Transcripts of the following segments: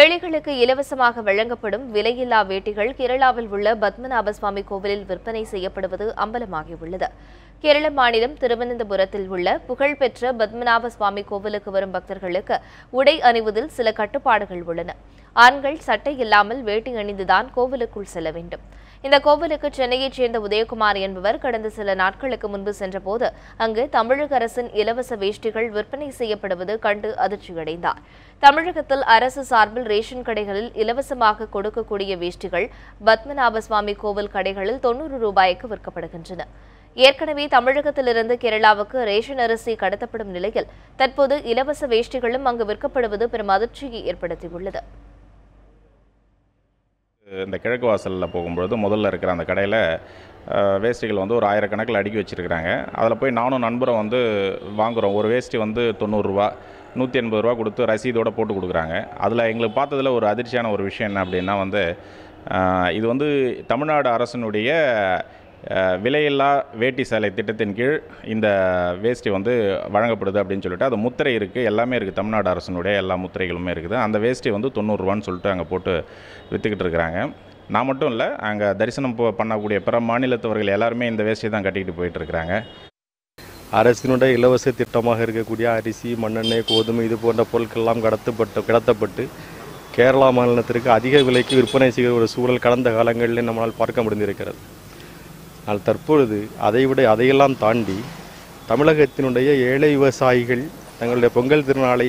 ஏழைகளுக்கு இலவசமாக வழங்கப்படும் விலையில்லா வேட்டிகள் கேரளாவில் உள்ள பத்மநாப சுவாமி கோவிலில் விற்பனை செய்யப்படுவது அம்பலமாகியுள்ளது. கேரள மாநிலம் திருவனந்தபுரத்தில் உள்ள புகழ்பெற்ற பத்மநாப சுவாமி கோவிலுக்கு வரும் பக்தர்களுக்கு உடை அணிவதில் சில கட்டுப்பாடுகள் உள்ளன. ஆண்கள் சட்டை இல்லாமல் வேட்டி அணிந்துதான் கோவிலுக்குள் செல்ல வேண்டும். இந்த கோவிலுக்கு சென்னையைச் சேர்ந்த உதயகுமார் என்பவர் கடந்த சில நாட்களுக்கு முன்பு சென்றபோது அங்கு தமிழக அரசின் இலவச வேஷ்டிகள் விற்பனை செய்யப்படுவது கண்டு அதிர்ச்சியடைந்தார். தமிழகத்தில் அரசு சார்பில் ரேஷன் கடைகளில் இலவசமாக கொடுக்கக்கூடிய வேஷ்டிகள் பத்மநாப சுவாமி கோவில் கடைகளில் தொண்ணூறு ரூபாய்க்கு விற்கப்படுகின்றன. ஏற்கனவே தமிழகத்திலிருந்து கேரளாவுக்கு ரேஷன் அரிசி கடத்தப்படும் நிலையில் தற்போது இலவச வேஷ்டிகளும் அங்கு விற்கப்படுவது பெரும் அதிர்ச்சியை ஏற்படுத்தியுள்ளது. இந்த கிழக்கு வாசலில் போகும்பொழுது முதல்ல இருக்கிற அந்த கடையில் வேஷ்டிகள் வந்து ஒரு ஆயிரக்கணக்கில் அடுக்கி வச்சுருக்கிறாங்க. அதில் போய் நானும் நண்பரும் வந்து வாங்குகிறோம் ஒரு வேஷ்டி வந்து தொண்ணூறுரூவா நூற்றி எண்பது ரூபா கொடுத்து ரசீதோடு போட்டு கொடுக்குறாங்க. அதில் எங்களுக்கு பார்த்ததில் ஒரு அதிர்ச்சியான ஒரு விஷயம் என்ன அப்படின்னா வந்து இது வந்து தமிழ்நாடு அரசினுடைய விலையில்லா வேட்டி சேலை திட்டத்தின் கீழ் இந்த வேஷ்டி வந்து வழங்கப்படுது அப்படின்னு சொல்லிட்டு அது முத்திரை இருக்குது எல்லாமே இருக்குது தமிழ்நாடு அரசினுடைய எல்லா முத்திரைகளுமே இருக்குது. அந்த வேஷ்டி வந்து தொண்ணூறுரூவான்னு சொல்லிட்டு அங்கே போட்டு விற்றுக்கிட்டு இருக்கிறாங்க நான் மட்டும் இல்லை அங்கே தரிசனம் பண்ணக்கூடிய பிற மாநிலத்தவர்கள் எல்லாருமே இந்த வேஷ்டி தான் கட்டிக்கிட்டு போயிட்டுருக்கிறாங்க அரசினுடைய இலவச திட்டமாக இருக்கக்கூடிய அரிசி மண்ணெண்ணெய் கோதுமை இது போன்ற பொருட்கள்லாம் கடத்தப்பட்டு கடத்தப்பட்டு கேரளா மாநிலத்திற்கு அதிக விலைக்கு விற்பனை செய்கிற ஒரு சூழல் கடந்த காலங்களில் நம்மளால் பார்க்க முடிந்திருக்கிறது. ஆனால் தற்பொழுது அதைவிட அதையெல்லாம் தாண்டி தமிழகத்தினுடைய ஏழை விவசாயிகள் தங்களுடைய பொங்கல் திருநாளை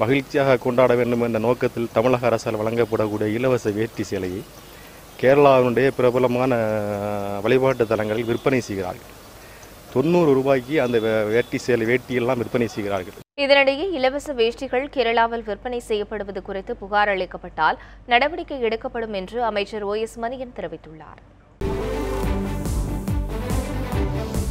மகிழ்ச்சியாக கொண்டாட வேண்டும் என்ற நோக்கத்தில் தமிழக அரசால் வழங்கப்படக்கூடிய இலவச வேட்டி சேலையை கேரளாவினுடைய பிரபலமான வழிபாட்டு தலங்களில் விற்பனை செய்கிறார்கள். தொண்ணூறு ரூபாய்க்கு அந்த வேட்டி சேலை வேட்டியெல்லாம் விற்பனை செய்கிறார்கள். இதனிடையே இலவச வேஷ்டிகள் கேரளாவில் விற்பனை செய்யப்படுவது குறித்து புகார் அளிக்கப்பட்டால் நடவடிக்கை எடுக்கப்படும் என்று அமைச்சர் ஓ எஸ் மணியன் தெரிவித்துள்ளார். Thank you.